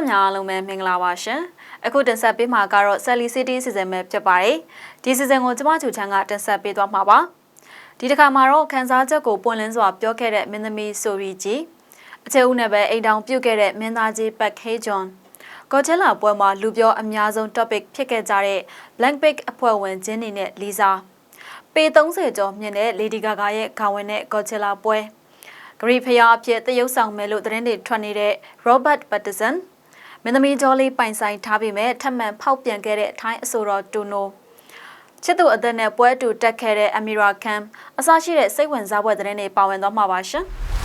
သက်များအားလုံးပဲမင်္ဂလာပါရှင်အခုတင်ဆက်ပေးမှာကတော့ Sally City စီစဉ်ပဲဖြစ်ပါတယ်ဒီစီစဉ်ကိုကျမချူချန်းကတင်ဆက်ပေးသွားမှာပါဒီတစ်ခါမှာတော့ခန်းစားချက်ကိုပွင့်လင်းစွာပြောခဲ့တဲ့မင်းသမီးဆိုရီကြီးအချေဦးနဲ့ပဲအိမ်တောင်ပြုတ်ခဲ့တဲ့မင်းသားကြီးပတ်ခေဂျွန်ကော်ချဲလာပွဲမှာလူပြောအများဆုံး topic ဖြစ်ခဲ့ကြတဲ့ Blackpink အဖွဲ့ဝင်ဂျင်းနေနဲ့လီဇာပေ30ကျော်မြင့်တဲ့ Lady Gaga ရဲ့ဂါဝင်နဲ့ Coachella ပွဲဂရီဖျားအဖြစ်တရုတ်ဆောင်မယ်လို့သတင်းတွေထွက်နေတဲ့ Robert Pattinson မင်းသမီးဂျော်လေးပိုင်ဆိုင်ထားပြီးမဲ့ထပ်မံဖောက်ပြန်ခဲ့တဲ့အထိုင်းအဆိုတော်တူနိုချစ်သူအသက်နဲ့ပွဲတူတက်ခဲ့တဲ့အမီရာခမ်အစရှိတဲ့စိတ်ဝင်စားဖွယ်သတင်းတွေပါဝင်သွားမှာပါရှင်။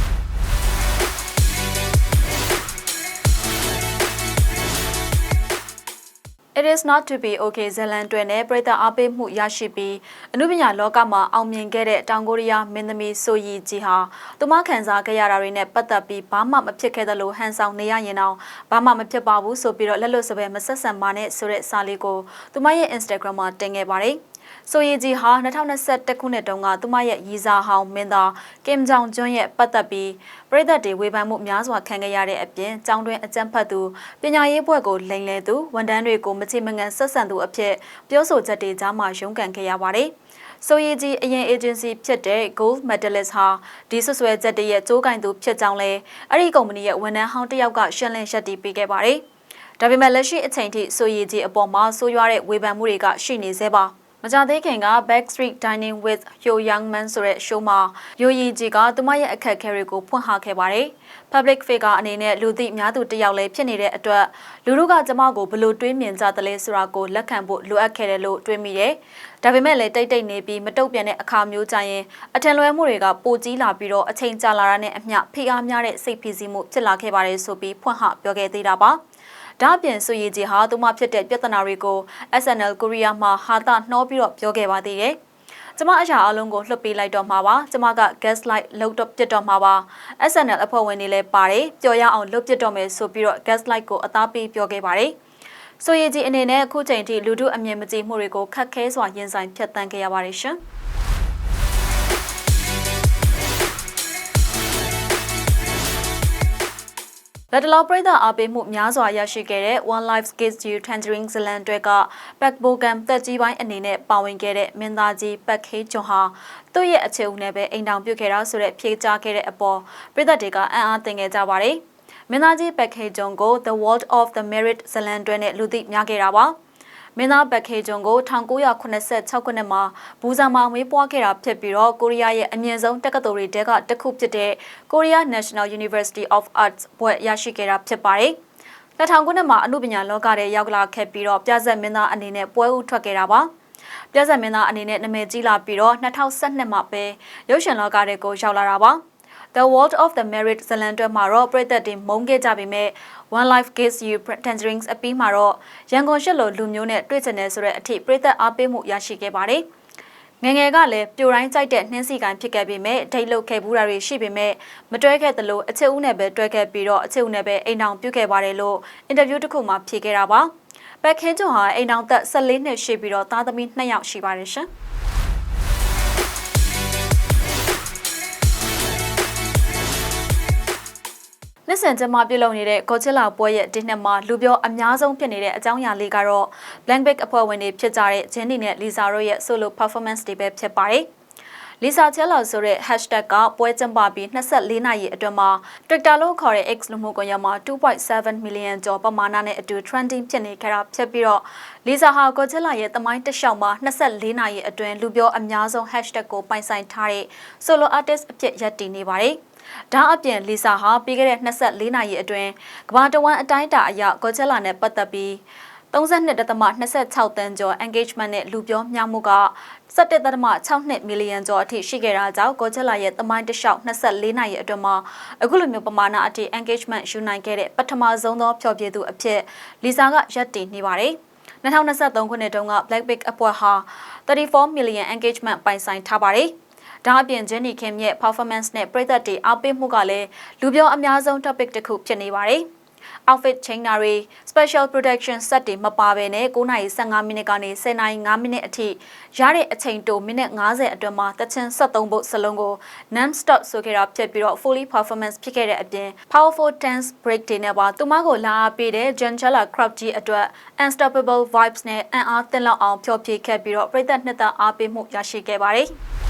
It is not to be okay ဇလန်တွင်နဲ့ပြည်သက်အားပေးမှုရရှိပြီးအနုပညာလောကမှာအောင်မြင်ခဲ့တဲ့တောင်ကိုရီးယားမင်းသမီးဆိုယီဂျီဟာသူမခံစားခဲ့ရတာတွေနဲ့ပတ်သက်ပြီးဘာမှမဖြစ်ခဲ့သလိုဟန်ဆောင်နေရရင်တော့ဘာမှမဖြစ်ပါဘူးဆိုပြီးတော့လက်လွတ်စပယ်မဆက်ဆံပါနဲ့ဆိုတဲ့စာလေးကိုသူမရဲ့ Instagram မှာတင်ခဲ့ပါတယ်။ ဆိုရီဂျီဟာ2021ခုနှစ်တုန်းကသူမရဲ့ရီစာဟောင်းမင်းသားကင်ဂျောင်ကျွန်းရဲ့ပတ်သက်ပြီးပြည်သက်တွေဝေဖန်မှုများစွာခံခဲ့ရတဲ့အပြင်ကျောင်းတွင်အကြမ်းဖက်သူပညာရေးဘွဲ့ကိုလိမ်လည်သူဝန်ထမ်းတွေကိုမချေမငံဆက်ဆံသူအဖြစ်ပြောဆိုချက်တွေကြားမှာရုန်းကန်ခဲ့ရပါတယ်။ဆိုရီဂျီအရင် agency ဖြစ်တဲ့ Gold Medalist ဟာဒီဆွဆွဲချက်တရဲ့ကြိုးကင်သူဖြစ်ကြောင်းလဲအဲ့ဒီကုမ္ပဏီရဲ့ဝန်ထမ်းဟောင်းတစ်ယောက်ကရှင်းလင်းရှက်တီပေးခဲ့ပါတယ်။ဒါပေမဲ့လက်ရှိအချိန်ထိဆိုရီဂျီအပေါ်မှာဆိုးရွားတဲ့ဝေဖန်မှုတွေကရှိနေသေးပါ။ မကြသေးခင်က Backstreet Dining with Hyo Youngman ဆိုတဲ့ show မှာယိုယီဂျီကသူမရဲ့အခက်အခဲတွေကိုဖွင့်ဟခဲ့ပါတယ်။ Public figure အနေနဲ့လူသိများသူတစ်ယောက်လည်းဖြစ်နေတဲ့အတွက်လူတို့ကကျမကိုဘလို့တွေးမြင်ကြသလဲဆိုတာကိုလက်ခံဖို့လိုအပ်ခဲ့တယ်လို့တွေးမိတယ်။ဒါပေမဲ့လည်းတိတ်တိတ်နေပြီးမတုတ်ပြန်တဲ့အခါမျိုးကြရင်အထင်လွဲမှုတွေကပိုကြီးလာပြီးတော့အချိန်ကြာလာတာနဲ့အမျှဖိအားများတဲ့စိတ်ဖိစီးမှုဖြစ်လာခဲ့ပါတယ်ဆိုပြီးဖွင့်ဟပြောခဲ့သေးတာပါ။ ဒါအပြင်ဆိုရည်ကြီးဟာသူမဖြစ်တဲ့ပြဿနာတွေကို SNL ကိုရီးယားမှာဟာတာနှောပြီးတော့ပြောခဲ့ပါသေးတယ်။ကျမအရာအလုံးကိုလွှတ်ပေးလိုက်တော့မှာပါ။ကျမက gas light လောက်တော့ပြစ်တော့မှာပါ။ SNL အဖွဲ့ဝင်တွေလည်းပါတယ်။ပျော်ရအောင်လွတ်ပြစ်တော့မယ်ဆိုပြီးတော့ gas light ကိုအသားပေးပြောခဲ့ပါတယ်။ဆိုရည်ကြီးအနေနဲ့အခုချိန်ထိလူထုအမြင်မကြည်မှုတွေကိုခက်ခဲစွာရင်ဆိုင်ဖြတ်တန်းခဲ့ရပါတယ်ရှင်။ လက်တလောပရိသတ်အားပေးမှုများစွာရရှိခဲ့တဲ့ One Life Gives You Tangerine Zealand တွေက Pack Bogam တက်ကြီးပိုင်းအနေနဲ့ပါဝင်ခဲ့တဲ့မင်းသားကြီး Pack Hee Jun ဟာသူ့ရဲ့အခြေဦးနဲ့ပဲအိမ်တောင်ပြုတ်ခဲ့တာဆိုတဲ့ဖြေကြားခဲ့တဲ့အပေါ်ပရိသတ်တွေကအံ့အားသင်ခဲ့ကြပါတယ်။မင်းသားကြီး Pack Hee Jun ကို The World of the Merit Zealand တွေနဲ့လူသိများခဲ့တာပါ။ မင်းသားဘက်ခေဂျွန်ကို1986ခုနှစ်မှာဘူဇာမှာမွေးပွားခဲ့တာဖြစ်ပြီးတော့ကိုရီးယားရဲ့အမြင့်ဆုံးတက္ကသိုလ်တွေတဲကတစ်ခုဖြစ်တဲ့ Korea National University of Arts ဘွဲ့ရရှိခဲ့တာဖြစ်ပါတယ်။2000ခုနှစ်မှာအမှုပညာလောကထဲရောက်လာခဲ့ပြီးတော့ပြဆက်မင်းသားအနေနဲ့ပွဲဥထွက်ခဲ့တာပါ။ပြဆက်မင်းသားအနေနဲ့နာမည်ကြီးလာပြီးတော့2012မှာပဲရုပ်ရှင်လောကထဲကိုရောက်လာတာပါ။ The World of the Merit ဇလန်တွဲမှာတော့ပြည်သက်တင်မုန်းခဲ့ကြပေမဲ့ One Life Gives You Tangerines အပြီးမှာတော့ရန်ကုန်ရှစ်လိုလူမျိုးနဲ့တွေ့ကြတယ်ဆိုတဲ့အထိပြည်သက်အားပေးမှုရရှိခဲ့ပါတယ်။ငငယ်ကလည်းပြိုတိုင်းကြိုက်တဲ့နှင်းစီကန်ဖြစ်ခဲ့ပေမဲ့ဒိတ်လုတ်ခဲ့ဘူးတာတွေရှိပေမဲ့မတွဲခဲ့သလိုအချစ်ဦးနဲ့ပဲတွဲခဲ့ပြီးတော့အချစ်ဦးနဲ့ပဲအိမ်အောင်ပြုတ်ခဲ့ပါတယ်လို့အင်တာဗျူးတစ်ခုမှာဖြေခဲ့တာပါ။ပက်ခင်းကျွန်းဟာအိမ်အောင်သက်14နှစ်ရှိပြီးတော့သားသမီး2ယောက်ရှိပါတယ်ရှင်။ နှစ်ဆန်ကျမပြုလုပ်နေတဲ့ Coachella ပွဲရဲ့ဒီနှစ်မှာလူပြောအများဆုံးဖြစ်နေတဲ့အကြောင်းအရာလေးကတော့ Blackpink အဖွဲ့ဝင်တွေဖြစ်ကြတဲ့ Jennie နဲ့ Lisa တို့ရဲ့ solo performance တွေပဲဖြစ်ပါတယ်။ Lisa Chella ဆိုတဲ့ hashtag ကပွဲကျင်းပပြီး24နာရီအတွင်းမှာ Twitter လို့ခေါ်တဲ့ X လူမှုကွန်ရက်မှာ2.7 million ကျော်ပမာဏနဲ့အတူ trending ဖြစ်နေကြတာဖြစ်ပြီးတော့ Lisa ဟာ Coachella ရဲ့တမိုင်းတစ်လျှောက်မှာ24နာရီအတွင်းလူပြောအများဆုံး hashtag ကိုပိုင်ဆိုင်ထားတဲ့ solo artist အဖြစ်ရပ်တည်နေပါတယ်။ ဒါအပြင်လီဆာဟာပြီးခဲ့တဲ့24နာရီအတွင်းကမ္ဘာတဝန်းအတိုင်းအတာအရကောချက်လာနဲ့ပတ်သက်ပြီး32.26တန်းကျော် engagement နဲ့လူပြောမြမှုက17.62 million ကျော်အထိရှိခဲ့တာကြောင့်ကိုချက်လာရဲ့သမိုင်းတစ်လျှောက်24နာရီအတွင်းမှာအခုလိုမျိုးပမာဏအထိ engagement ယူနိုင်ခဲ့တဲ့ပထမဆုံးသောဖျော်ဖြေသူအဖြစ်လီဆာကရပ်တည်နေပါတယ်2023ခုနှစ်တုန်းက Blackpink အဖွဲ့ဟာ34 million engagement ပိုင်ဆိုင်ထားပါတယ်။ ဒါအပြင်ဂျန်နီခင်ရဲ့ performance နဲ့ပြည်သက်တွေအားပေးမှုကလည်းလူပြောအများဆုံး topic တစ်ခုဖြစ်နေပါတယ်။ outfit ချိန်နာတွေ special protection set တွေမပါဘဲနဲ့9:15မိနစ်ကနေ10:05မိနစ်အထိရတဲ့အချိန်တိုမိနစ်90အတွင်းမှာတချင်73ပုတ်စလုံးကို non stop ဆိုခဲ့တာဖြစ်ပြီးတော့ fully performance ဖြစ်ခဲ့တဲ့အပြင် powerful dance break တွေနဲ့ပါသူမကိုလာအားပေးတဲ့ Jangela Crowd ကြီးအတွက် unstoppable vibes နဲ့အံ့အားသင့်လောက်အောင်ဖျော်ဖြေခဲ့ပြီးတော့ပြည်သက်နှစ်သက်အားပေးမှုရရှိခဲ့ပါတယ်။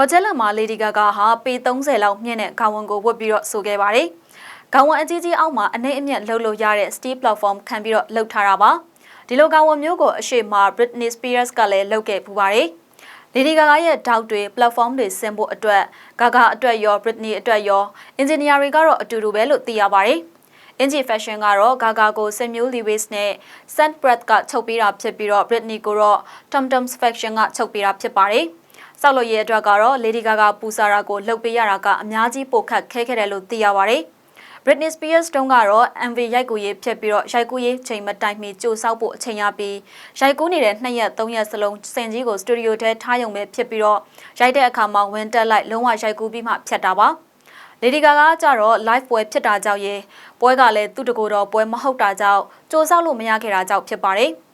ကောဂျက်လက်မှာလေဒီဂါဂါဟာပေ30လောက်မြင့်တဲ့ခေါင်းဝန်းကိုဝတ်ပြီးတော့ဆိုခဲ့ပါတယ်။ခေါင်းဝန်းအကြီးကြီးအောက်မှာအနေအမြင့်လှုပ်လို့ရတဲ့ steel platform ခံပြီးတော့လှုပ်ထားတာပါ။ဒီလိုခေါင်းဝန်းမျိုးကိုအရှိမ Britney Spears ကလည်းလှုပ်ခဲ့ပူပါတယ်။လေဒီဂါဂါရဲ့တောက်တွေ platform တွေဆင်ဖို့အတွက်ဂါဂါအတွက်ရော Britney အတွက်ရောအင်ဂျင်နီယာတွေကတော့အတူတူပဲလို့သိရပါတယ်။ Inji Fashion ကတော့ Gaga ကို Samuel Lewis နဲ့ Saint Brett ကချုပ်ပေးတာဖြစ်ပြီးတော့ Britney ကိုတော့ Tom Tom's Fashion ကချုပ်ပေးတာဖြစ်ပါတယ်။ ဆောက်လုပ်ရေးအတွက်ကတော့ Lady Gaga ပူစာရာကိုလှုပ်ပေးရတာကအများကြီးပိုခက်ခဲခဲ့တယ်လို့သိရပါတယ်။ Britney Spears တုန်းကတော့ MV ရိုက်ကူရေးဖြစ်ပြီးတော့ရိုက်ကူရေးချိန်မတိုင်မီကြိုဆောက်ဖို့အချိန်ရပြီးရိုက်ကူးနေတဲ့2ရက်3ရက်စလုံးစင်ကြီးကိုစတူဒီယိုထဲထားရုံပဲဖြစ်ပြီးတော့ရိုက်တဲ့အခါမှာဝင်တက်လိုက်လုံးဝရိုက်ကူးပြီးမှဖြတ်တာပါ။ Lady Gaga ကကြတော့ live ပွဲဖြစ်တာကြောင့်ရေပွဲကလည်းသူ့တကူတော့ပွဲမဟုတ်တာကြောင့်ကြိုဆောက်လို့မရခဲ့တာကြောင့်ဖြစ်ပါတယ်။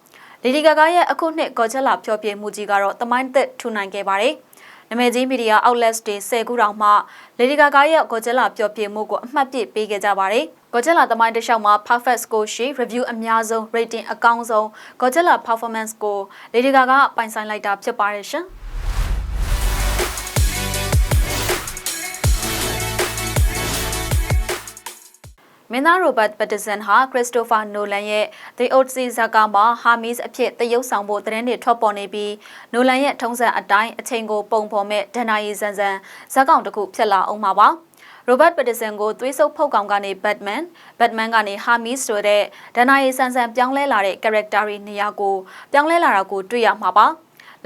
Lady Gaga ရဲ့အခုနှစ် Coachella ဖျော်ဖြေမှုကြီးကတော့တမိုင်းသက်ထူနိုင်ခဲ့ပါတယ်။နမဲကြီးမီဒီယာ outlets တွေ10ခုတောင်မှ Lady Gaga ရဲ့ Coachella ဖျော်ဖြေမှုကိုအမှတ်ပြပေးခဲ့ကြပါတယ်။ Coachella တမိုင်းတစ်လျှောက်မှာ perfect score ရှိ review အများဆုံး rating အကောင်းဆုံး Coachella performance ကို Lady Gaga ပိုင်ဆိုင်လိုက်တာဖြစ်ပါတယ်ရှင်။ မင်းသားရိုဘတ်ပက်တဆန်ဟာခရစ္စတိုဖာနိုလန်ရဲ့ The Odyssey ဇာကာမှာ Hermes အဖြစ်တရုပ်ဆောင်ဖို့တရင်တွေထွက်ပေါ်နေပြီးနိုလန်ရဲ့ထုံးစံအတိုင်းအချိန်ကိုပုံဖော်မဲ့ဒဏ္ဍာရီဆန်ဆန်ဇာကောင်တစ်ခုဖြစ်လာအောင်ပါပါရိုဘတ်ပက်တဆန်ကိုသွေးဆုပ်ဖုတ်ကောင်ကနေဘတ်မန်ဘတ်မန်ကနေဟာမီဆိုတဲ့ဒဏ္ဍာရီဆန်ဆန်ပြောင်းလဲလာတဲ့ character တွေနေရာကိုပြောင်းလဲလာတာကိုတွေ့ရမှာပါ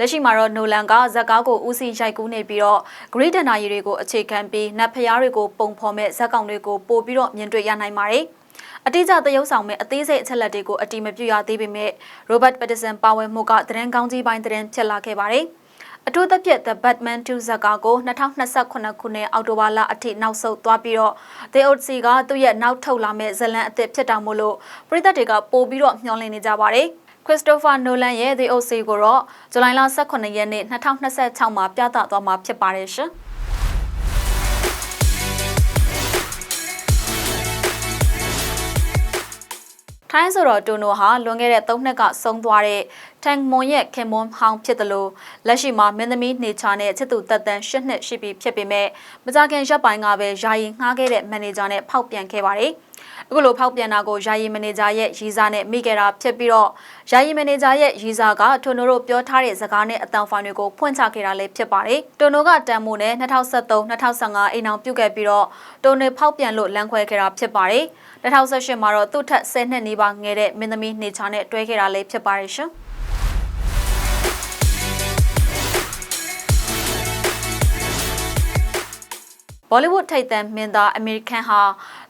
လက်ရှိမှာတော့နိုလန်ကဇက်ကားကိုဦးစီးရိုက်ကူးနေပြီးတော့ဂရိဒနာရီတွေကိုအခြေခံပြီးနတ်ဖျားတွေကိုပုံဖော်မဲ့ဇက်ကောင်တွေကိုပို့ပြီးတော့မြင်တွေ့ရနိုင်ပါတယ်။အတိအကျသရုပ်ဆောင်မဲ့အသေးစိတ်အချက်လက်တွေကိုအတိမပြုရသေးပေမဲ့ရိုဘတ်ပက်တဆန်ပါဝင်မှုကသတင်းကောင်းကြီးပိုင်းသတင်းဖြစ်လာခဲ့ပါတယ်။အထူးသဖြင့် The Batman 2ဇာကာကို2028ခုနှစ်အောက်တိုဘာလအထိနောက်ဆုတ်သွားပြီးတော့ The Odyssey ကသူ့ရဲ့နောက်ထုတ်လာမဲ့ဇလန်အသစ်ဖြစ်တာမို့လို့ပြည်သက်တွေကပို့ပြီးတော့မျှော်လင့်နေကြပါတယ်။ ခရစ္စတိုဖာနိုလန်ရဲ့ The OC ကိုတော့ဇူလိုင်လ18ရက်နေ့2026မှာပြသသွားမှာဖြစ်ပါတယ်ရှင်။ ထိုင်းဆိုတော့တိုနိုဟာလွန်ခဲ့တဲ့၃နှစ်ကဆုံးသွားတဲ့တန်မွန်ရဲ့ခင်မွန်ဟောင်းဖြစ်တယ်လို့လက်ရှိမှာမင်းသမီးနေချာနဲ့ချစ်သူတက်တန်၈နှစ်ရှိပြီဖြစ်ပေမဲ့မကြခင်ရက်ပိုင်းကပဲယာယီငှားခဲ့တဲ့မန်နေဂျာနဲ့ဖောက်ပြန်ခဲ့ပါတယ်။အခုလိုဖောက်ပြန်တာကိုယာယီမန်နေဂျာရဲ့ရီစာနဲ့မိခဲ့တာဖြစ်ပြီးတော့ယာယီမန်နေဂျာရဲ့ရီစာကတိုနိုတို့ပြောထားတဲ့စကားနဲ့အတန်ဖိုင်တွေကိုဖွင့်ချခဲ့တာလည်းဖြစ်ပါတယ်တိုနိုကတန်မိုနဲ့2023 2015အိမ်အောင်ပြုတ်ခဲ့ပြီးတော့တိုနိုဖောက်ပြန်လို့လမ်းခွဲခဲ့တာဖြစ်ပါတယ် 2018မှာတော့သူ့ထက်10နှစ်နီးပါးငယ်တဲ့မင်းသမီးနေချာနဲ့တွဲခဲ့တာလည်းဖြစ်ပါတယ်ရှင်ဘောလိဝုဒ်ထိပ်သံမင်းသားအမေရိကန်ဟာ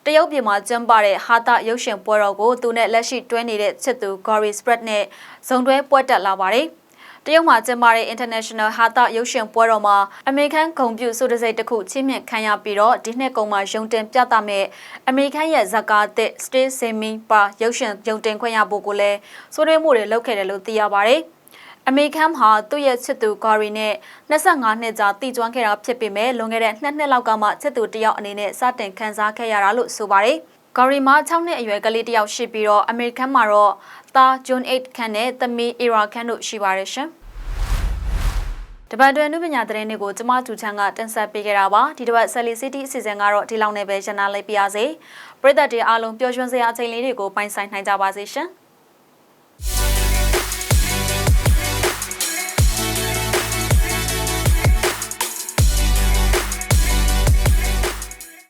တရုတ်ပြည်မှာကျင်းပတဲ့ဟာတာရုပ်ရှင်ပွဲတော်ကိုသူနဲ့လက်ရှိတွဲနေတဲ့ချစ်သူ Gory Spread နဲ့ဇုံတွဲပွဲတက်လာပါတယ်။ တရုတ်မှာကျင်းပတဲ့ International ဟာတာရုပ်ရှင်ပွဲတော်မှာအမေရိကန်ဂုံပြူစုတစိတ်တစ်ခုချီးမြှင့်ခံရပြီးတော့ဒီနှစ်ကုန်မှာရုံတင်ပြသမဲ့အမေရိကန်ရဲ့ဇကာသစ် Stay Semi ပါရုပ်ရှင်ရုံတင်ခွင့်ရဖို့ကိုလည်းစိုးရိမ်မှုတွေလုပ်ခဲ့တယ်လို့သိရပါတယ်။အမေခံဟာသူ့ရဲ့ချစ်သူဂါရီနဲ့25နှစ်ကြာတည်ကျွမ်းခဲ့တာဖြစ်ပေမဲ့လွန်ခဲ့တဲ့2နှစ်လောက်ကမှချစ်သူတယောက်အနေနဲ့စတင်ခန်းစားခဲ့ရတာလို့ဆိုပါတယ်။ဂါရီမှာ6နှစ်အရွယ်ကလေးတယောက်ရှိပြီးတော့အမေရိကန်မှာတော့ သားဂျွန်8ခန်းနဲ့သမီးအီရာခန်းတို့ရှိပါတယ်ရှင်။တပတ်တွင်နုပညာသတင်းတွေကိုကျမကျူချန်ကတင်ဆက်ပေးခဲ့တာပါဒီတစ်ပတ်ဆယ်လီစီတီအစီအစဉ်ကတော့ဒီလောက်နဲ့ပဲရနာလိုက်ပါရစေပရိသတ်တွေအားလုံးပျော်ရွှင်စရာအချိန်လေးတွေကိုပိုင်ဆိုင်နိုင်ကြပါစေရှင်။